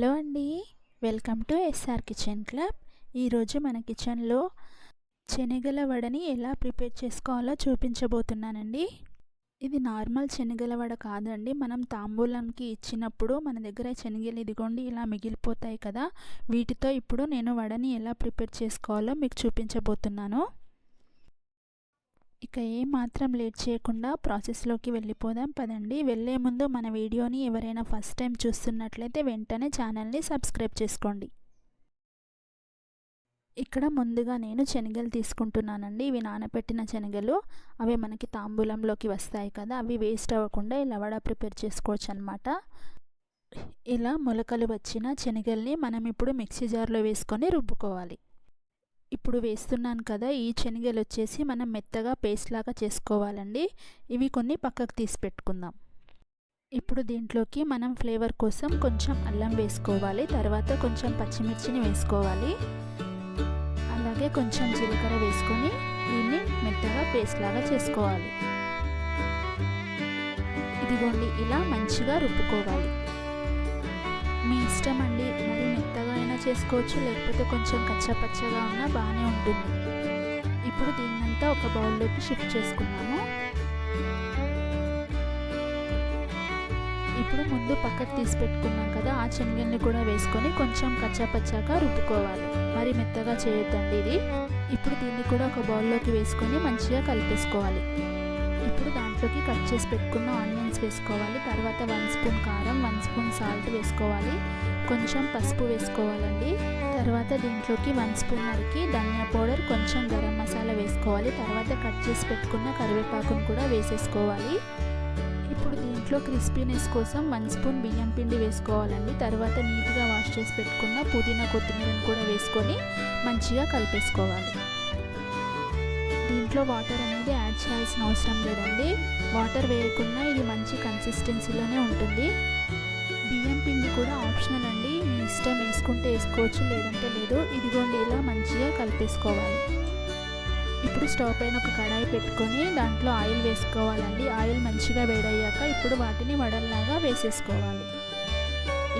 Hello అండి. Welcome to S R kitchen club. ఈరోజు మన కిచెన్లో శనగల వడని ఎలా ప్రిపేర్ చేసుకోవాలో చూపించబోతున్నానండి. ఇది నార్మల్ శనగల వడ కాదండి. మనం తాంబూలంకి ఇచ్చినప్పుడు మన దగ్గర శనగలు ఇదిగోండి ఇలా మిగిలిపోతాయి కదా. వీటితో ఇప్పుడు నేను వడని ఎలా ప్రిపేర్ చేసుకోవాలో మీకు చూపించబోతున్నాను. ఇక ఏ మాత్రం లేట్ చేయకుండా ప్రాసెస్లోకి వెళ్ళిపోదాం పదండి. వెళ్ళే ముందు మన వీడియోని ఎవరైనా ఫస్ట్ టైం చూస్తున్నట్లయితే వెంటనే ఛానల్ని సబ్స్క్రైబ్ చేసుకోండి. ఇక్కడ ముందుగా నేను శనగలు తీసుకుంటున్నానండి. ఇవి నానబెట్టిన శనగలు. అవి మనకి తాంబూలంలోకి వస్తాయి కదా అవి వేస్ట్ అవ్వకుండా ఇలా వడ ప్రిపేర్ చేసుకోవచ్చు అనమాట ఇలా మొలకలు వచ్చిన శనగల్ని మనం ఇప్పుడు మిక్సీ జార్లో వేసుకొని రుబ్బుకోవాలి. ఇప్పుడు వేస్తున్నాను కదా ఈ శనగలు వచ్చేసి మనం మెత్తగా పేస్ట్ లాగా చేసుకోవాలండి. ఇవి కొన్ని పక్కకు తీసి పెట్టుకుందాం. ఇప్పుడు దీంట్లోకి మనం ఫ్లేవర్ కోసం కొంచెం అల్లం వేసుకోవాలి తర్వాత కొంచెం పచ్చిమిర్చిని వేసుకోవాలి. అలాగే కొంచెం జీలకర్ర వేసుకొని దీన్ని మెత్తగా పేస్ట్ లాగా చేసుకోవాలి. ఇదిగోండి ఇలా మంచిగా రుబ్బుకోవాలి. మీ ఇష్టం అండి మరి మెత్తగా అయినా చేసుకోవచ్చు లేకపోతే కొంచెం కచ్చపచ్చగా ఉన్నా బాగానే ఉంటుంది. ఇప్పుడు దీన్నంతా ఒక బౌల్లోకి షిఫ్ట్ చేసుకున్నాము ఇప్పుడు ముందు పక్కకు తీసి పెట్టుకున్నాం కదా ఆ శనగల్ని కూడా వేసుకొని కొంచెం కచ్చాపచ్చాగా రుబ్బుకోవాలి. మరి మెత్తగా చేయొద్దండి ఇది. ఇప్పుడు దీన్ని కూడా ఒక బౌల్లోకి వేసుకొని మంచిగా కలిపేసుకోవాలి. ఇప్పుడు దాంట్లోకి కట్ చేసి పెట్టుకున్న ఆనియన్స్ వేసుకోవాలి. తర్వాత వన్ స్పూన్ కారం వన్ స్పూన్ సాల్ట్ వేసుకోవాలి. కొంచెం పసుపు వేసుకోవాలండి. తర్వాత దీంట్లోకి వన్ స్పూన్ వరకు ధనియా పౌడర్ కొంచెం గరం మసాలా వేసుకోవాలి. తర్వాత కట్ చేసి పెట్టుకున్న కరివేపాకును కూడా వేసేసుకోవాలి. ఇప్పుడు దీంట్లో క్రిస్పీనెస్ కోసం వన్ స్పూన్ బియ్యం పిండి వేసుకోవాలండి. తర్వాత నీట్గా వాష్ చేసి పెట్టుకున్న పుదీనా కొత్తిమీరను కూడా వేసుకొని మంచిగా కలిపేసుకోవాలి. దీంట్లో వాటర్ అనేది యాడ్ చేయాల్సిన అవసరం లేదండి. వాటర్ వేయకుండా ఇది మంచి కన్సిస్టెన్సీలోనే ఉంటుంది. బియ్యం పిండి కూడా ఆప్షనల్ అండి. మీ ఇష్టం వేసుకుంటే వేసుకోవచ్చు లేదంటే లేదు. ఇదిగోండి ఇలా మంచిగా కలిపేసుకోవాలి. ఇప్పుడు స్టవ్ పైన ఒక కడాయి పెట్టుకొని దాంట్లో ఆయిల్ వేసుకోవాలండి. ఆయిల్ మంచిగా వేడయ్యాక ఇప్పుడు వాటిని వడల్లాగా వేసేసుకోవాలి.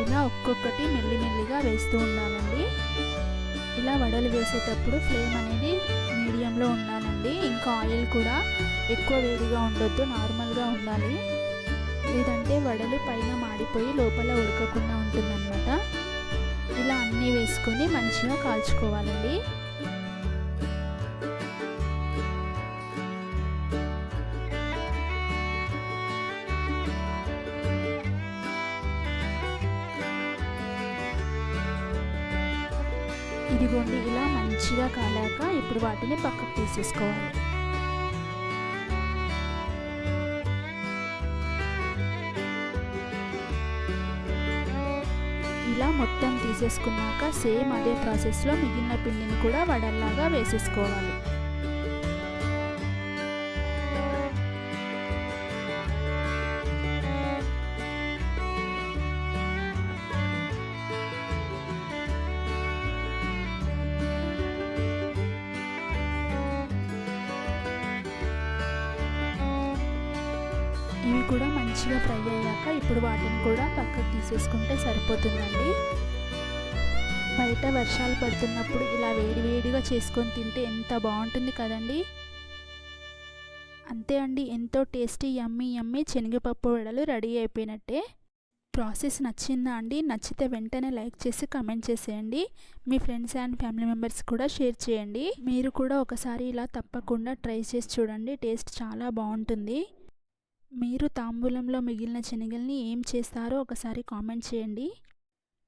ఇలా ఒక్కొక్కటి మెల్లిమెల్లిగా వేస్తూ ఉండాలండి. ఇలా వడలు వేసేటప్పుడు ఫ్లేమ్ అనేది మీడియంలో ఉండాలండి. ఇంకా ఆయిల్ కూడా ఎక్కువ వేడిగా ఉండొద్దు నార్మల్గా ఉండాలి. లేదంటే వడలు పైన మాడిపోయి లోపల ఉడకకుండా ఉంటుందన్నమాట. ఇలా అన్నీ వేసుకొని మంచిగా కాల్చుకోవాలండి. ఇదిగోండి ఇలా మంచిగా కాలాక ఇప్పుడు వాటిని పక్కకు తీసేసుకోవాలి. ఇలా మొత్తం తీసేసుకున్నాక సేమ్ అదే ప్రాసెస్లో మిగిలిన పిండిని కూడా వడల్లాగా వేసేసుకోవాలి. కూడా మంచిగా ఫ్రై అయ్యాక ఇప్పుడు వాటిని కూడా పక్కకు తీసేసుకుంటే సరిపోతుందండి. బయట వర్షాలు పడుతున్నప్పుడు ఇలా వేడి వేడిగా చేసుకొని తింటే ఎంత బాగుంటుంది కదండి. అంతే అండి ఎంతో టేస్టీ యమ్మీ యమ్మీ శనగపప్పు వడలు రెడీ అయిపోయినట్టే. ప్రాసెస్ నచ్చిందా అండి? నచ్చితే వెంటనే లైక్ చేసి కమెంట్ చేసేయండి. మీ ఫ్రెండ్స్ అండ్ ఫ్యామిలీ మెంబర్స్ కూడా షేర్ చేయండి. మీరు కూడా ఒకసారి ఇలా తప్పకుండా ట్రై చేసి చూడండి. టేస్ట్ చాలా బాగుంటుంది. మీరు తాంబూలంలో మిగిలిన శనగల్ని ఏం చేస్తారో ఒకసారి కామెంట్ చేయండి.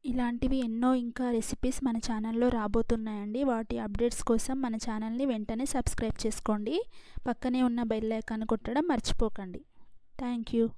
ఇలాంటివి ఎన్నో ఇంకా రెసిపీస్ మన ఛానల్లో రాబోతున్నాయండి. వాటి అప్డేట్స్ కోసం మన ఛానల్ని వెంటనే సబ్స్క్రైబ్ చేసుకోండి. పక్కనే ఉన్న బెల్ ఐకాన్ కొట్టడం మర్చిపోకండి. Thank you.